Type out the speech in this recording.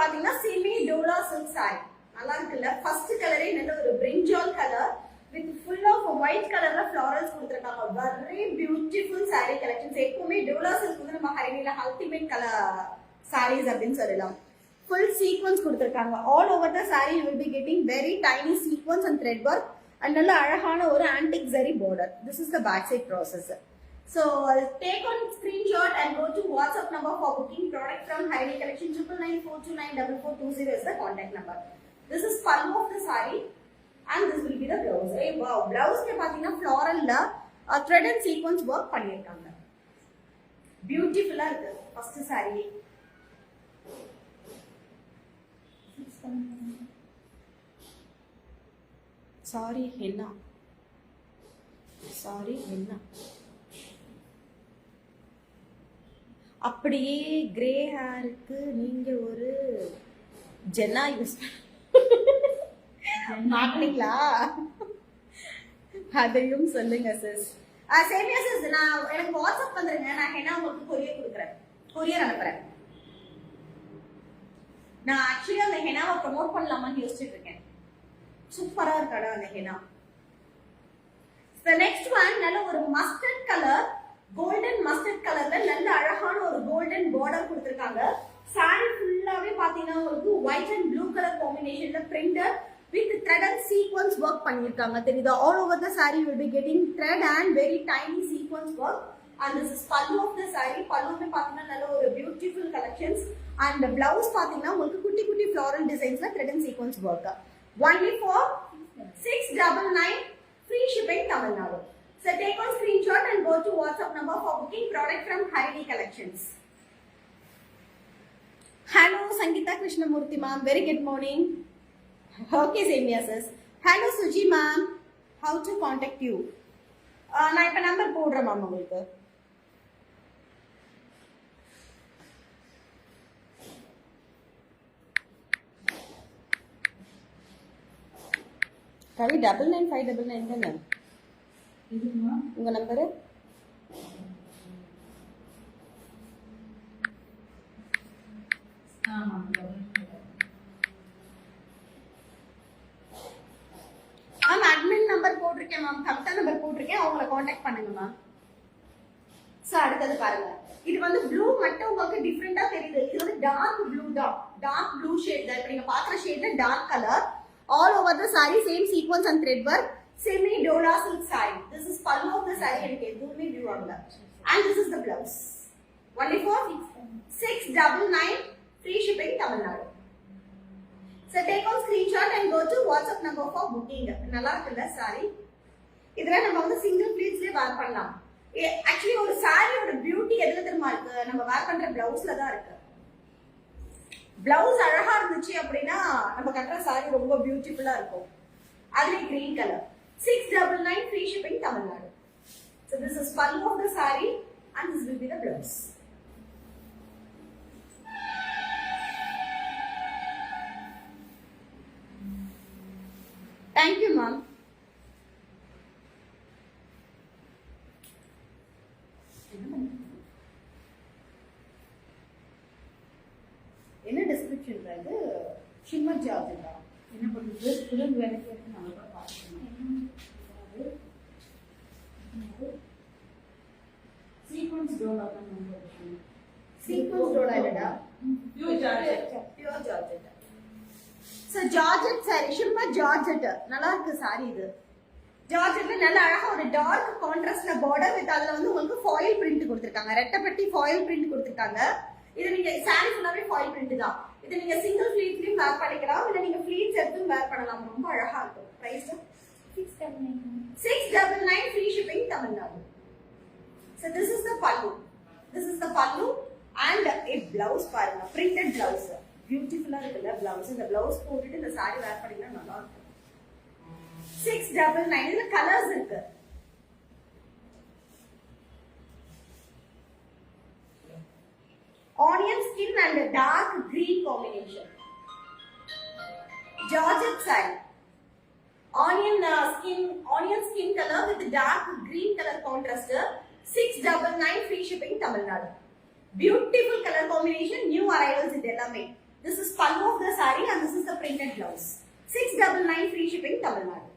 பாத்தீங்கன்னா semi dola silk sorry நல்லா இருக்குல்ல? ஃபர்ஸ்ட் கலரே நல்ல ஒரு brinjal colour with full off white கலர்ல ஃபிளாரல்ஸ் கொடுத்துருக்காங்க. வெரி பியூட்டிஃபுல் சாரி கலெக்ஷன்ஸ் எப்பவுமே டோலா சில்க் வந்து நம்ம ஹைவேல அல்டிமேட் கலர் சாரீஸ் அப்படின்னு சொல்லலாம். ஃபுல் சீக்வன்ஸ் கொடுத்துருக்காங்க. All over the sari you will be getting very tiny sequins and thread work and நல்ல அழகான ஒரு antique zari border this is the back side process so take on screenshot and go to whatsapp number for booking product from Harini collection triple nine four two nine double four two zero is the contact number this is pallu of the saree and this will be the blouse hey wow blouse க்கு பாத்தீங்கன்னா ஃப்ளாரல்ல thread and sequence work பண்ணிருக்காங்க பியூட்டிஃபுல்லா இருக்கு first saree sorry என்ன sorry என்ன அப்படியே grey ஹேருக்கு நீங்க ஒரு ஜென்னா யூஸ் மாட்டினீங்களா அதையும் சொல்லுங்க சிஸ் சேமியா சிஸ் நான் எனக்கு வாட்ஸ்அப் வந்துருங்க. நான் ஹெனா உங்களுக்கு கொரியர் கொடுக்குறேன். கொரியர் அனுப்புறேன். நான் ஆக்சுவலி அந்த ஹெனாவை ப்ரோமோட் பண்ணலாமான்னு யோசிச்சுட்டு இருக்கேன். சூப்பரா இருக்காடா அந்த ஹெனா. நெக்ஸ்ட் ஒன் நல்ல ஒரு மஸ்டர்ட் கலர் கோல்டன் மஸ்டர்ட் கலர்ல நல்ல அழகான ஒரு கோல்டன் பார்டர் கொடுத்திருக்காங்க சாரி ஃபுல்லாவே பாத்தீங்கன்னா உங்களுக்கு ஒயிட் அண்ட் ப்ளூ கலர் காம்பினேஷன்ல printer with thread and sequins work பண்ணிருக்காங்க தெரியுதா? All over the sari will be getting thread and very tiny sequins work and this is pallu of the sari பல்லுமே பாத்தீங்கன்னா நல்ல ஒரு beautiful collections and blouse பாத்தீங்கன்னா உங்களுக்கு குட்டி குட்டி floral டிசைன்ஸ்ல thread and sequins work only for six double nine free shipping Tamil Nadu So take on screenshot and go to WhatsApp number for booking product from Harini Collections. Sangeeta Krishnamurthy ma'am. Very good morning. Okay, Samia says. Hello, Suji ma'am. How to contact you? Uh, நான் இப்ப number போடுறேன் ma'am உங்களுக்கு Ravi double nine five double nine தானே இதுக்குமா உங்க number ஆமா ma'am admin number போட்டிருக்கேன் ma'am computer number போட்டிருக்கேன். அவங்கள காண்டாக்ட் பண்ணுங்க மேம் சார் அடுத்தது பாருங்க. இது வந்து ப்ளூ மட்டும் உங்களுக்கு டிஃப்ரெண்டா தெரியுது. இது வந்து டார்க் ப்ளூ தான். டார்க் ப்ளூ ஷேட் தான். இப்போ நீங்க பாக்குற ஷேட்ல dark colour all over the sari same sequins and thread work semi dola silk sari this is pallu of the sari எனக்கு எதுவுமே வியூ ஆகல. And this is the blouse only four six double nine free shipping Tamil Nadu So take on screenshot and go to WhatsApp number for booking. நல்லா இருக்குல்ல sorry இதெல்லாம் நம்ம வந்து single ப்ளீட்ஸ்லயே வேர் பண்ணலாம். Actually ஒரு சாரியோட பியூட்டி எதுல தெரியுமா இருக்கு? நம்ம வேர் பண்ற பிளவுஸ்ல தான் இருக்கு. பிளவுஸ் அழகா இருந்துச்சு அப்படின்னா நம்ம கட்டுற சாரி ரொம்ப பியூட்டிஃபுல்லா இருக்கும். அதுல green colour six double nine free shipping Tamil Nadu. So this is pallu of the sari and this will be the blouse Thank ma'am mom. Description இது ஷிம்மர் ஜார்ஜ் என்ன பண்ணுறது புதன் வேலைக்கு எடுத்து நான் கூட பார்த்துக்கணும் சீக்வன்ஸ் டோலா தான் நம்ம சீக்வன்ஸ் டோலா இல்லடா? Pure georgette pure georgette so georgette sari shimmer georgette நல்லா இருக்கு சாரி இது. ஜார்ஜெட்ல நல்ல அழகா ஒரு டார்க் கான்ட்ராஸ்ட்ல பார்டர் வித் அதுல வந்து உங்களுக்கு ஃபாயில் பிரிண்ட் கொடுத்துருக்காங்க. ரெட்டப்பட்டி ஃபாயில் பிரிண்ட் கொடுத்துருக்காங்க. இது நீங்க சாரி ஃபுல்லாவே ஃபாயில் பிரிண்ட் தான். இது நீங்க சிங்கிள் ஃபிளீட்லயும் வேர் பண்ணிக்கலாம் இல்ல நீங்க ஃபிளீட்ஸ் எடுத்தும் வேர் பண்ணலாம். ரொம்ப அழகா இருக்கும். Price six double nine free shipping Tamil Nadu So this is the pallu. This is the pallu and a blouse பாருங்க. Printed blouse. பியூட்டிஃபுல்லா இருக்குல்ல பிளவுஸ் இந்த பிளவுஸ் போட்டுட்டு இந்த சாரி வேர் பண்ணீங்கன்னா நல்லா இருக்கும். சிக்ஸ் டபுள் நைன் இதுல கலர்ஸ் இருக்கு. skin and a dark green combination. Georgette side. Onion uh, skin, onion skin color with dark green color contraster. Uh, six double nine free shipping Tamil Nadu. Beautiful color combination, new arrivals in Delame. This is pallu of the saree and this is the printed blouse. Six double nine free shipping Tamil Nadu.